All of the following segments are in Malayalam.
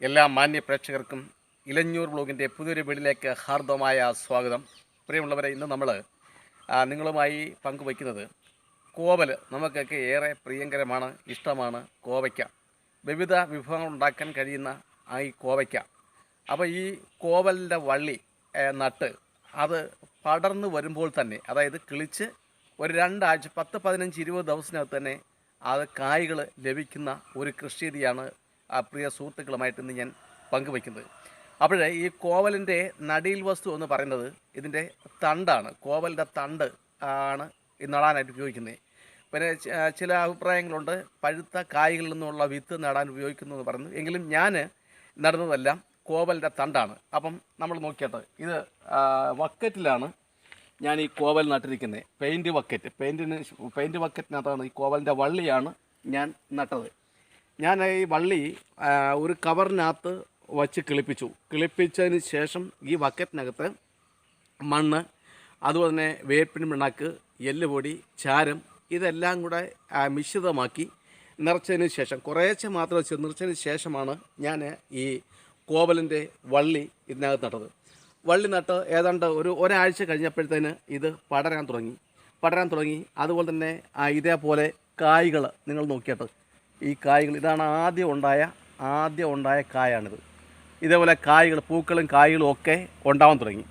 എല്ലാ മാന്യ പ്രേക്ഷകർക്കും ഇലഞ്ഞൂർ ബ്ലോഗിന്റെ പുതിയൊരു വീടിലേക്ക് ഹാർദവമായ സ്വാഗതം. പ്രിയമുള്ളവരെ ഇന്ന് നമ്മൾ നിങ്ങളുമായി പങ്കുവയ്ക്കുന്നത് കോവൽ നമുക്കൊക്കെ ഏറെ പ്രിയങ്കരമാണ് ഇഷ്ടമാണ് കോവയ്ക്ക. വിവിധ വിഭവങ്ങൾ ഉണ്ടാക്കാൻ കഴിയുന്ന ആ ഈ കോവയ്ക്ക. അപ്പോൾ ഈ കോവലിന്റെ വള്ളി നട്ട് അത് പടർന്നു വരുമ്പോൾ തന്നെ അതായത് കിളിച്ച് ഒരു രണ്ടാഴ്ച പത്ത് പതിനഞ്ച് ഇരുപത് ദിവസത്തിനകത്ത് തന്നെ അത് കായ്കൾ ലഭിക്കുന്ന ഒരു കൃഷിരീതിയാണ് ആ പ്രിയ സുഹൃത്തുക്കളുമായിട്ട് ഇന്ന് ഞാൻ പങ്കുവയ്ക്കുന്നത്. അപ്പോഴേ ഈ കോവലിന്റെ നടീൽ വസ്തു എന്ന് പറയുന്നത് ഇതിന്റെ തണ്ടാണ്. കോവലിന്റെ തണ്ട് ആണ് നടാനായിട്ട് ഉപയോഗിക്കുന്നത്. പിന്നെ ചില അഭിപ്രായങ്ങളുണ്ട്. പഴുത്ത കായ്കളിൽ നിന്നുള്ള വിത്ത് നടാൻ ഉപയോഗിക്കുന്നു എന്ന് പറയുന്നു. എങ്കിലും ഞാൻ നടുന്നതെല്ലാം കോവലിന്റെ തണ്ടാണ്. അപ്പം നമ്മൾ നോക്കിയിട്ട് ഇത് വക്കറ്റിലാണ് ഞാൻ ഈ കോവൽ നട്ടിരിക്കുന്നത്. പെയിന്റ് വക്കറ്റ്. പെയിന്റിന് പെയിന്റ് വക്കറ്റിനകത്താണ് ഈ കോവലിന്റെ വള്ളിയാണ് ഞാൻ നട്ടത്. ഞാൻ ഈ വള്ളി ഒരു കവറിനകത്ത് വച്ച് കിളിപ്പിച്ചു. കിളിപ്പിച്ചതിന് ശേഷം ഈ ബക്കറ്റിനകത്ത് മണ്ണ് അതുപോലെ തന്നെ വേപ്പിൻ പിണ്ണാക്ക് എല്ലുപൊടി ചാരം ഇതെല്ലാം കൂടെ മിശ്രിതമാക്കി നിറച്ചതിന് ശേഷം കുറേശ്ശെ മാത്രം വെച്ച് നിറച്ചതിന് ശേഷമാണ് ഞാൻ ഈ കോവലിന്റെ വള്ളി ഇതിനകത്ത് നട്ടത്. വള്ളി നട്ട് ഏതാണ്ട് ഒരു ഒരാഴ്ച കഴിഞ്ഞപ്പോഴത്തേന് ഇത് പടരാൻ തുടങ്ങി. പടരാൻ തുടങ്ങി. അതുപോലെ തന്നെ ഇതേപോലെ കായ്കൾ നിങ്ങൾ നോക്കിയിട്ട് ഈ കായ്കൾ ഇതാണ് ആദ്യം ഉണ്ടായ ആദ്യം ഉണ്ടായ കായാണിത്. ഇതേപോലെ കായ്കൾ പൂക്കളും കായ്കളും ഒക്കെ ഉണ്ടാവാൻ തുടങ്ങി.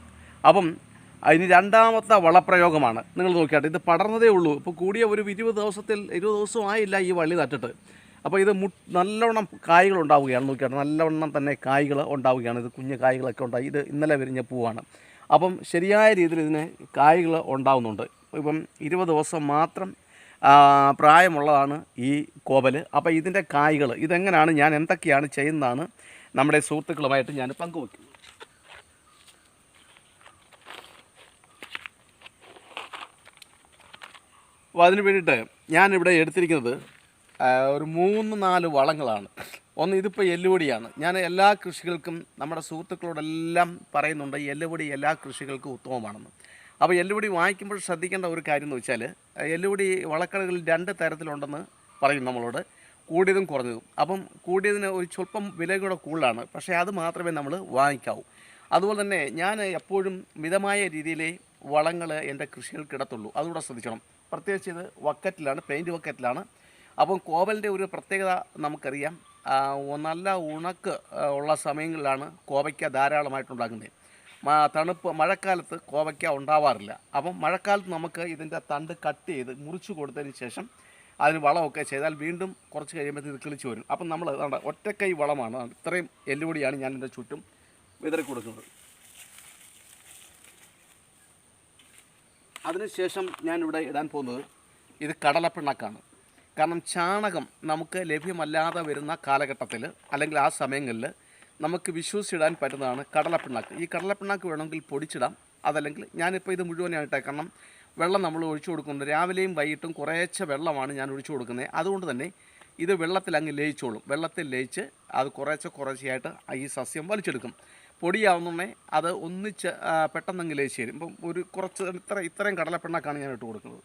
അപ്പം അതിന് രണ്ടാമത്തെ വളപ്രയോഗമാണ്. നിങ്ങൾ നോക്കിയാട്ടെ ഇത് പടർന്നതേ ഉള്ളൂ. ഇപ്പോൾ കൂടിയ ഒരു ഇരുപത് ദിവസത്തിൽ ഇരുപത് ദിവസവും ആയില്ല ഈ വള്ളി നട്ടിട്ട്. അപ്പോൾ ഇത് മു നല്ലവണ്ണം കായ്കൾ ഉണ്ടാവുകയാണ്. നോക്കിയാട്ടെ നല്ലവണ്ണം തന്നെ കായ്കൾ ഉണ്ടാവുകയാണ്. ഇത് കുഞ്ഞു കായ്കളൊക്കെ ഉണ്ടായി. ഇത് ഇന്നലെ വിരിഞ്ഞ പൂവാണ്. അപ്പം ശരിയായ രീതിയിൽ ഇതിന് കായ്കൾ ഉണ്ടാവുന്നുണ്ട്. ഇപ്പം ഇരുപത് ദിവസം മാത്രം പ്രായമുള്ളതാണ് ഈ കോവൽ അപ്പോൾ ഇതിന്റെ കായ്കൾ ഇതെങ്ങനെയാണ് ഞാൻ എന്തൊക്കെയാണ് ചെയ്യുന്നതാണ് നമ്മുടെ സുഹൃത്തുക്കളുമായിട്ട് ഞാൻ പങ്കുവയ്ക്കുന്നത് അപ്പോൾ അതിന് വേണ്ടിയിട്ട് ഞാനിവിടെ എടുത്തിരിക്കുന്നത് ഒരു മൂന്ന് നാല് വളങ്ങളാണ്. ഒന്ന് ഇതിപ്പോൾ എല്ലുപൊടിയാണ്. ഞാൻ എല്ലാ കൃഷികൾക്കും നമ്മുടെ സുഹൃത്തുക്കളോടെല്ലാം പറയുന്നുണ്ട് എല്ലുപൊടി എല്ലാ കൃഷികൾക്കും ഉത്തമമാണെന്ന്. അപ്പോൾ എല്ലുപൊടി വാങ്ങിക്കുമ്പോൾ ശ്രദ്ധിക്കേണ്ട ഒരു കാര്യം എന്ന് വെച്ചാൽ എല്ലുപൊടി വളക്കടകളിൽ രണ്ട് തരത്തിലുണ്ടെന്ന് പറയും നമ്മളോട്. കൂടിയതും കുറഞ്ഞതും. അപ്പം കൂടിയതിന് ഒരു സ്വല്പം വില കൂടെ കൂടുതലാണ്. പക്ഷേ അത് മാത്രമേ നമ്മൾ വാങ്ങിക്കാവൂ. അതുപോലെ തന്നെ ഞാൻ എപ്പോഴും മിതമായ രീതിയിലെ വളങ്ങൾ എന്റെ കൃഷികൾക്ക് ഇടത്തുള്ളൂ അതുകൂടെ ശ്രദ്ധിക്കണം പ്രത്യേകിച്ച് ഇത് വക്കറ്റിലാണ് പെയിന്റ് വക്കറ്റിലാണ്. അപ്പം കോവലിന്റെ ഒരു പ്രത്യേകത നമുക്കറിയാം. നല്ല ഉണക്ക് ഉള്ള സമയങ്ങളിലാണ് കോവയ്ക്ക ധാരാളമായിട്ടുണ്ടാകുന്നത്. തണുപ്പ് മഴക്കാലത്ത് കോവയ്ക്ക ഉണ്ടാവാറില്ല. അപ്പം മഴക്കാലത്ത് നമുക്ക് ഇതിന്റെ തണ്ട് കട്ട് ചെയ്ത് മുറിച്ച് കൊടുത്തതിന് ശേഷം അതിന് വളമൊക്കെ ചെയ്താൽ വീണ്ടും കുറച്ച് കഴിയുമ്പോൾ ഇത് കിളിച്ച് വരും. അപ്പം നമ്മൾ അതാണ് ഒറ്റക്കൈ വളമാണ്. ഇത്രയും എല്ലുപൊടിയാണ് ഞാൻ എന്റെ ചുറ്റും വിതറി കൊടുക്കുന്നത്. അതിനുശേഷം ഞാനിവിടെ ഇടാൻ പോകുന്നത് ഇത് കടലപ്പിണ്ണക്കാണ്. കാരണം ചാണകം നമുക്ക് ലഭ്യമല്ലാതെ വരുന്ന കാലഘട്ടത്തിൽ അല്ലെങ്കിൽ ആ സമയങ്ങളിൽ നമുക്ക് വിശ്വസിച്ചിടാൻ പറ്റുന്നതാണ് കടലപ്പിണ്ണാക്ക്. ഈ കടലപ്പിണ്ണാക്ക് വേണമെങ്കിൽ പൊടിച്ചിടാം. അതല്ലെങ്കിൽ ഞാനിപ്പോൾ ഇത് മുഴുവനായിട്ടെ കാരണം വെള്ളം നമ്മൾ ഒഴിച്ചു കൊടുക്കുന്നത് രാവിലെയും വൈകിട്ടും കുറേശ്ശെ വെള്ളമാണ് ഞാൻ ഒഴിച്ചു കൊടുക്കുന്നത്. അതുകൊണ്ട് തന്നെ ഇത് വെള്ളത്തിൽ അങ്ങ് ലയിച്ചോളും. വെള്ളത്തിൽ ലയിച്ച് അത് കുറേശ്ശെ കുറേശ്ശെയായിട്ട് ഈ സസ്യം വലിച്ചെടുക്കും. പൊടിയാവുന്നേ അത് ഒന്നിച്ച് പെട്ടെന്നങ്ങ് ലയിച്ച് തരും. ഇപ്പം ഒരു കുറച്ച് ഇത്ര ഇത്രയും കടലപ്പിണ്ണാക്കാണ് ഞാൻ ഇട്ട് കൊടുക്കുന്നത്.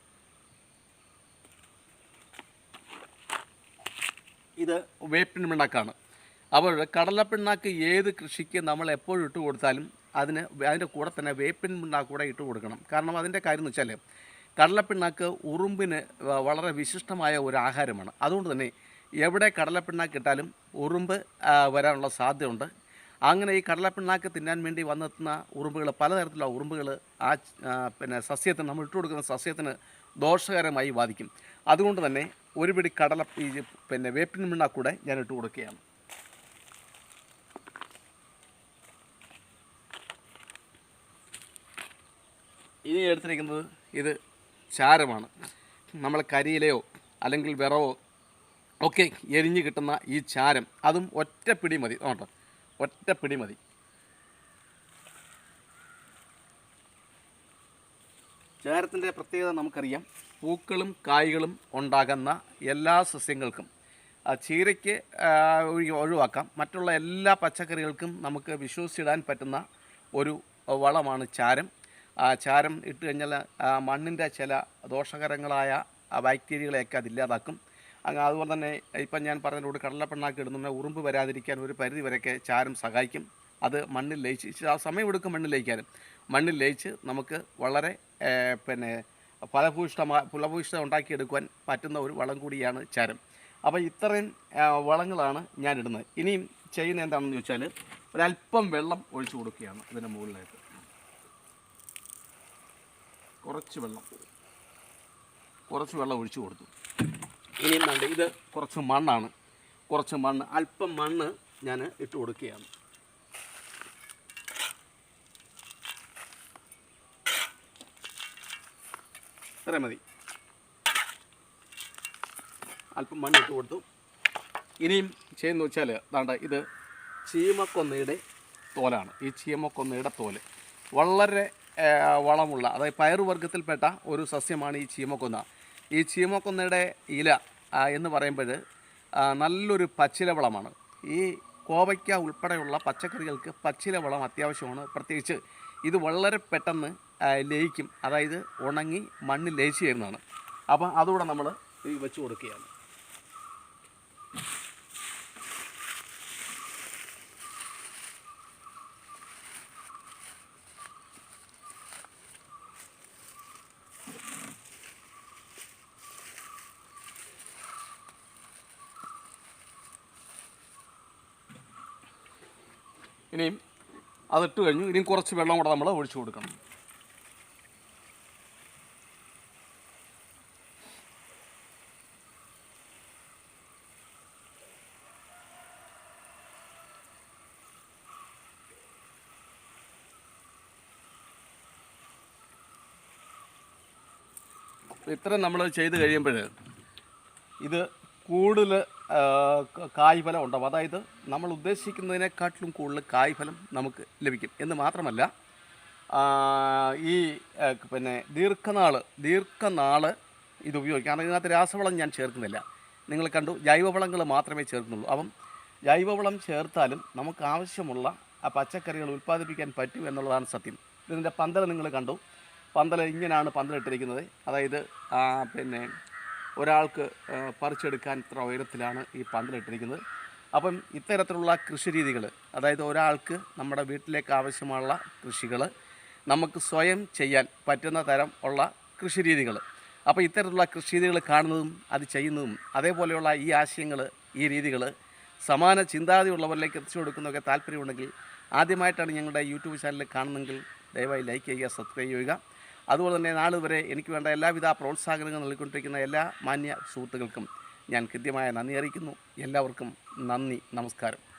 ഇത് വേപ്പിൻ പിണ്ണാക്കാണ്. അപ്പോൾ കടലപ്പിണ്ണാക്ക് ഏത് കൃഷിക്ക് നമ്മൾ എപ്പോഴും ഇട്ട് കൊടുത്താലും അതിന് അതിന്റെ കൂടെ തന്നെ വേപ്പിൻ പിണ്ണാക്ക് കൂടെ ഇട്ട് കൊടുക്കണം. കാരണം അതിന്റെ കാര്യം എന്ന് വെച്ചാൽ കടലപ്പിണ്ണാക്ക് ഉറുമ്പിന് വളരെ വിശിഷ്ടമായ ഒരു ആഹാരമാണ്. അതുകൊണ്ട് തന്നെ എവിടെ കടലപ്പിണ്ണാക്ക് ഇട്ടാലും ഉറുമ്പ് വരാനുള്ള സാധ്യതയുണ്ട്. അങ്ങനെ ഈ കടലപ്പിണ്ണാക്ക് തിന്നാൻ വേണ്ടി വന്നെത്തുന്ന ഉറുമ്പുകൾ പലതരത്തിലുള്ള ഉറുമ്പുകൾ ആ, പിന്നെ സസ്യത്തിന് നമ്മൾ ഇട്ട് കൊടുക്കുന്ന സസ്യത്തിന് ദോഷകരമായി ബാധിക്കും. അതുകൊണ്ട് തന്നെ ഒരു പിടി കടല ഈ പിന്നെ വേപ്പിൻ പിണ്ണാക്കൂടെ ഞാൻ ഇട്ട് കൊടുക്കുകയാണ്. ഇനി എടുത്തിരിക്കുന്നത് ഇത് ചാരമാണ്. നമ്മൾ കരിയിലയോ അല്ലെങ്കിൽ വിറവോ ഒക്കെ എരിഞ്ഞ് കിട്ടുന്ന ഈ ചാരം. അതും ഒറ്റ പിടി മതി. നോട്ടോ ഒറ്റ പിടി മതി. ചാരത്തിന്റെ പ്രത്യേകത നമുക്കറിയാം. പൂക്കളും കായ്കളും ഉണ്ടാകുന്ന എല്ലാ സസ്യങ്ങൾക്കും ചീരയ്ക്ക് ഒഴിവാക്കാം. മറ്റുള്ള എല്ലാ പച്ചക്കറികൾക്കും നമുക്ക് വിശ്വസിച്ചിടാൻ പറ്റുന്ന ഒരു വളമാണ് ചാരം. ചാരം ഇട്ട് കഴിഞ്ഞാൽ ആ, മണ്ണിന്റെ ചില ദോഷകരങ്ങളായ ആ ബാക്ടീരിയകളെയൊക്കെ അത് ഇല്ലാതാക്കും. അങ്ങ് അതുപോലെ തന്നെ ഇപ്പം ഞാൻ പറഞ്ഞതിനോട് കടലപ്പിണ്ണാക്ക് ഇടുന്ന ഉറുമ്പ് വരാതിരിക്കാൻ ഒരു പരിധി വരെയൊക്കെ ചാരം സഹായിക്കും. അത് മണ്ണിൽ ലയിച്ച് ആ സമയമെടുക്കും മണ്ണിൽ ലയിക്കാനും. മണ്ണിൽ ലയിച്ച് നമുക്ക് വളരെ പിന്നെ ഫലഭൂയിഷ്ടമാ ഫലഭൂയിഷ്ടം ഉണ്ടാക്കിയെടുക്കുവാൻ പറ്റുന്ന ഒരു വളം കൂടിയാണ് ചാരം. അപ്പോൾ ഇത്രയും വളങ്ങളാണ് ഞാൻ ഇടുന്നത്. ഇനിയും ചെയ്യുന്നത് എന്താണെന്ന് ചോദിച്ചാൽ ഒരല്പം വെള്ളം ഒഴിച്ചു കൊടുക്കുകയാണ് ഇതിന്റെ മുകളിലായിട്ട്. കുറച്ച് വെള്ളം. കുറച്ച് വെള്ളം ഒഴിച്ചു കൊടുത്തു. ഇനിയും വേണ്ട. ഇത് കുറച്ച് മണ്ണാണ്. കുറച്ച് മണ്ണ്. അല്പം മണ്ണ് ഞാൻ ഇട്ട് കൊടുക്കുകയാണ്. ഇത്ര മതി. അല്പം മണ്ണ് ഇട്ട് കൊടുത്തു. ഇനിയും ചെയ്യുന്ന വെച്ചാൽ ദാണ്ട ഇത് ചീമക്കൊന്നയുടെ തോലാണ്. ഈ ചീമക്കൊന്നയുടെ തോൽ. വളരെ വളമുള്ള അതായത് പയറുവർഗത്തിൽപ്പെട്ട ഒരു സസ്യമാണ് ഈ ചീമക്കൊന്ന. ഈ ചീമക്കൊന്നയുടെ ഇല എന്ന് പറയുമ്പോൾ നല്ലൊരു പച്ചില വളമാണ്. ഈ കോവയ്ക്ക ഉൾപ്പെടെയുള്ള പച്ചക്കറികൾക്ക് പച്ചില വളം അത്യാവശ്യമാണ്. പ്രത്യേകിച്ച് ഇത് വളരെ പെട്ടെന്ന് ലയിക്കും. അതായത് ഉണങ്ങി മണ്ണിൽ ലയിച്ചു ചേരുന്നതാണ് അപ്പം അതുകൂടെ നമ്മൾ വെച്ച് കൊടുക്കുകയാണ്. ഇനിയും അതിട്ട് കഴിഞ്ഞു ഇനിയും കുറച്ച് വെള്ളം കൂടെ നമ്മൾ ഒഴിച്ചു കൊടുക്കണം. ഇത്രയും നമ്മൾ ചെയ്ത് കഴിയുമ്പോൾ ഇത് കൂടുതൽ കായ്ഫലം ഉണ്ടാവും അതായത് നമ്മൾ ഉദ്ദേശിക്കുന്നതിനെക്കാട്ടിലും കൂടുതൽ കായ്ഫലം നമുക്ക് ലഭിക്കും. എന്ന് മാത്രമല്ല ഈ പിന്നെ ദീർഘനാൾ ദീർഘനാൾ ഇത് ഉപയോഗിക്കാം. കാരണം ഇതിനകത്ത് രാസവളം ഞാൻ ചേർക്കുന്നില്ല. നിങ്ങൾ കണ്ടു ജൈവവളങ്ങൾ മാത്രമേ ചേർക്കുന്നുള്ളൂ. അപ്പം ജൈവവളം ചേർത്താലും നമുക്ക് ആവശ്യമുള്ള ആ പച്ചക്കറികൾ ഉൽപ്പാദിപ്പിക്കാൻ പറ്റും എന്നുള്ളതാണ് സത്യം. ഇതിന്റെ പന്തൽ നിങ്ങൾ കണ്ടു. പന്തൽ ഇങ്ങനെയാണ് പന്തലിട്ടിരിക്കുന്നത്. അതായത് പിന്നെ ഒരാൾക്ക് പറിച്ചെടുക്കാൻ ഇത്ര ഉയരത്തിലാണ് ഈ പന്തലിട്ടിരിക്കുന്നത് അപ്പം ഇത്തരത്തിലുള്ള കൃഷി രീതികൾ അതായത് ഒരാൾക്ക് നമ്മുടെ വീട്ടിലേക്ക് ആവശ്യമുള്ള കൃഷികൾ നമുക്ക് സ്വയം ചെയ്യാൻ പറ്റുന്ന തരം ഉള്ള കൃഷി രീതികൾ അപ്പോൾ ഇത്തരത്തിലുള്ള കൃഷി രീതികൾ കാണുന്നതും അത് ചെയ്യുന്നതും അതേപോലെയുള്ള ഈ ആശയങ്ങൾ ഈ രീതികൾ സമാന ചിന്താഗതിയുള്ളവരിലേക്ക് എത്തിച്ചു കൊടുക്കുന്നതൊക്കെ താല്പര്യമുണ്ടെങ്കിൽ ആദ്യമായിട്ടാണ് ഞങ്ങളുടെ യൂട്യൂബ് ചാനൽ കാണുന്നെങ്കിൽ ദയവായി ലൈക്ക് ചെയ്യുക സബ്സ്ക്രൈബ് ചെയ്യുക. അതുപോലെ തന്നെ നാളെ വരെ എനിക്ക് വേണ്ട എല്ലാവിധ പ്രോത്സാഹനങ്ങളും നൽകിക്കൊണ്ടിരിക്കുന്ന എല്ലാ മാന്യ സുഹൃത്തുക്കൾക്കും ഞാൻ കൃത്യമായ നന്ദി അറിയിക്കുന്നു. എല്ലാവർക്കും നന്ദി നമസ്കാരം.